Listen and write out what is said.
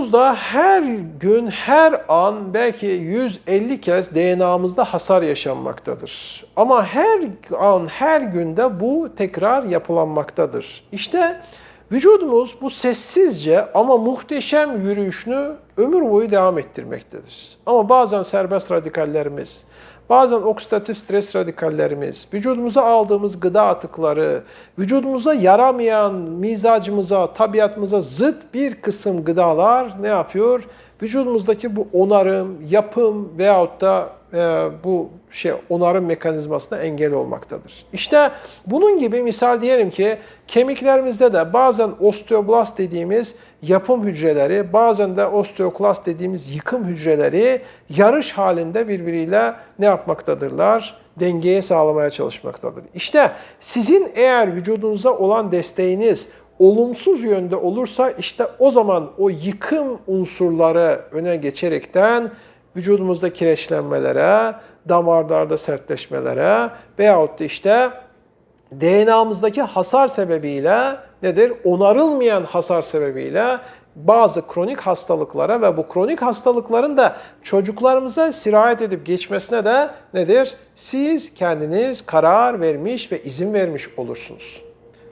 Vücudumuzda her gün, her an belki 150 kez DNA'mızda hasar yaşanmaktadır. Ama her an, her günde bu tekrar yapılanmaktadır. İşte vücudumuz bu sessizce ama muhteşem yürüyüşünü ömür boyu devam ettirmektedir. Ama bazen serbest radikallerimiz, Bazen oksidatif stres radikallerimiz, vücudumuza aldığımız gıda atıkları, vücudumuza yaramayan mizacımıza, tabiatımıza zıt bir kısım gıdalar ne yapıyor? Vücudumuzdaki bu onarım, yapım veyahut da e, bu şey onarım mekanizmasına engel olmaktadır. İşte bunun gibi misal diyelim ki kemiklerimizde de bazen osteoblast dediğimiz yapım hücreleri, bazen de osteoklast dediğimiz yıkım hücreleri yarış halinde birbiriyle ne yapmaktadırlar? Dengeye sağlamaya çalışmaktadır. İşte sizin eğer vücudunuza olan desteğiniz olumsuz yönde olursa işte o zaman o yıkım unsurları öne geçerekten vücudumuzda kireçlenmelere, damarlarda sertleşmelere veyahut da işte DNA'mızdaki hasar sebebiyle nedir? Onarılmayan hasar sebebiyle bazı kronik hastalıklara ve bu kronik hastalıkların da çocuklarımıza sirayet edip geçmesine de nedir? Siz kendiniz karar vermiş ve izin vermiş olursunuz.